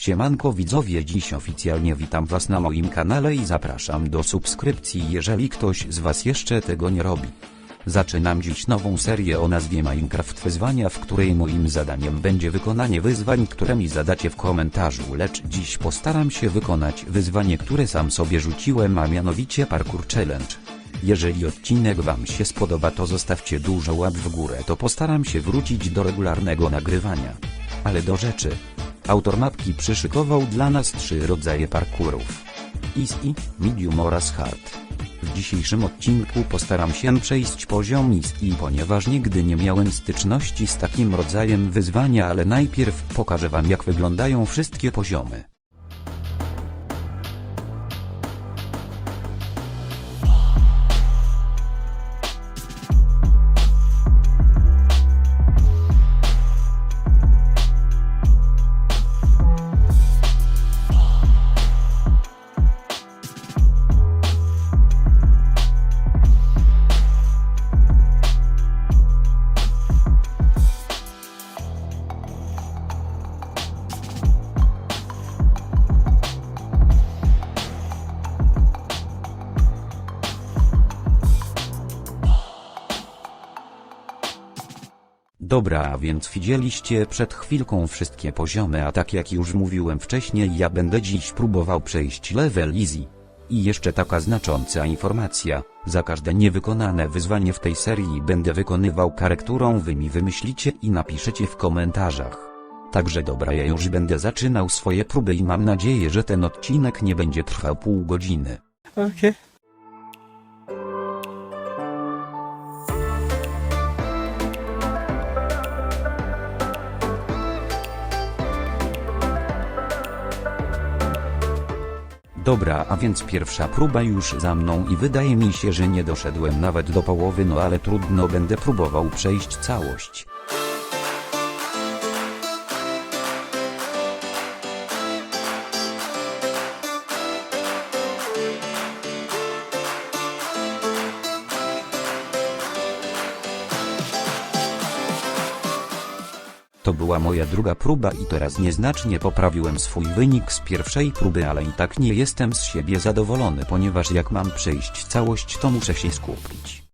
Siemanko widzowie dziś oficjalnie witam was na moim kanale i zapraszam do subskrypcji jeżeli ktoś z was jeszcze tego nie robi. Zaczynam dziś nową serię o nazwie Minecraft Wyzwania w której moim zadaniem będzie wykonanie wyzwań które mi zadacie w komentarzu lecz dziś postaram się wykonać wyzwanie które sam sobie rzuciłem a mianowicie Parkour Challenge. Jeżeli odcinek wam się spodoba to zostawcie dużo łap w górę to postaram się wrócić do regularnego nagrywania. Ale do rzeczy. Autor mapki przyszykował dla nas trzy rodzaje parkurów. Easy, Medium oraz Hard. W dzisiejszym odcinku postaram się przejść poziom Easy ponieważ nigdy nie miałem styczności z takim rodzajem wyzwania ale najpierw pokażę wam jak wyglądają wszystkie poziomy. Dobra, a więc widzieliście przed chwilką wszystkie poziomy, a tak jak już mówiłem wcześniej, ja będę dziś próbował przejść level easy. I jeszcze taka znacząca informacja, za każde niewykonane wyzwanie w tej serii będę wykonywał karę, którą wy mi wymyślicie i napiszecie w komentarzach. Także dobra, ja już będę zaczynał swoje próby i mam nadzieję, że ten odcinek nie będzie trwał pół godziny. Okay. Dobra, a więc pierwsza próba już za mną i wydaje mi się, że nie doszedłem nawet do połowy, no ale trudno będę próbował przejść całość. To była moja druga próba i teraz nieznacznie poprawiłem swój wynik z pierwszej próby, ale i tak nie jestem z siebie zadowolony, ponieważ jak mam przejść całość, to muszę się skupić.